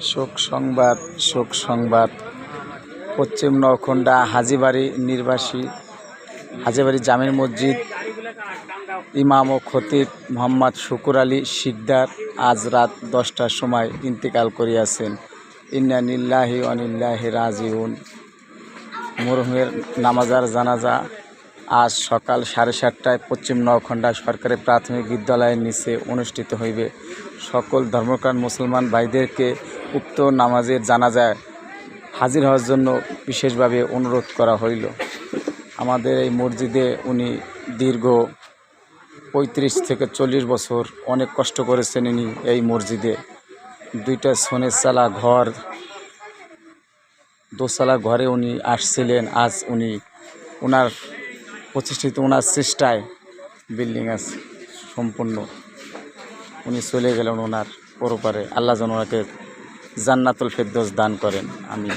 শোক সংবাদ শোক সংবাদ। পশ্চিম নখণ্ডা হাজিবাড়ি নির্বাসী, হাজিবাড়ি জামির মসজিদ, ইমাম ও খতিব মোহাম্মদ শুকুর আলী শিকদার আজ রাত দশটার সময় ইন্তেকাল করিয়াছেন। ইন্না নিল্লাহি অনিল্লাহি রাজিউন। মরহুমের নামাজার জানাজা আজ সকাল সাড়ে সাতটায় পশ্চিম নখণ্ডা সরকারি প্রাথমিক বিদ্যালয়ের নিচে অনুষ্ঠিত হইবে। সকল ধর্মপ্রাণ মুসলমান ভাইদেরকে উক্ত নামাজের জানাজায় হাজির হওয়ার জন্য বিশেষভাবে অনুরোধ করা হইল। আমাদের এই মসজিদে উনি দীর্ঘ পঁয়ত্রিশ থেকে চল্লিশ বছর অনেক কষ্ট করেছেন ইনি এই মসজিদে। দুইটা সোনের চালা ঘর দোতলা ঘরে উনি আসছিলেন। আজ উনি ওনার প্রতিষ্ঠিত ওনার চেষ্টায় বিল্ডিং আছে সম্পূর্ণ। উনি চলে গেলেন ওনার পরপারে। আল্লাহ যেন ওনাকে জান্নাতুল ফেরদৌস দান করেন। আমি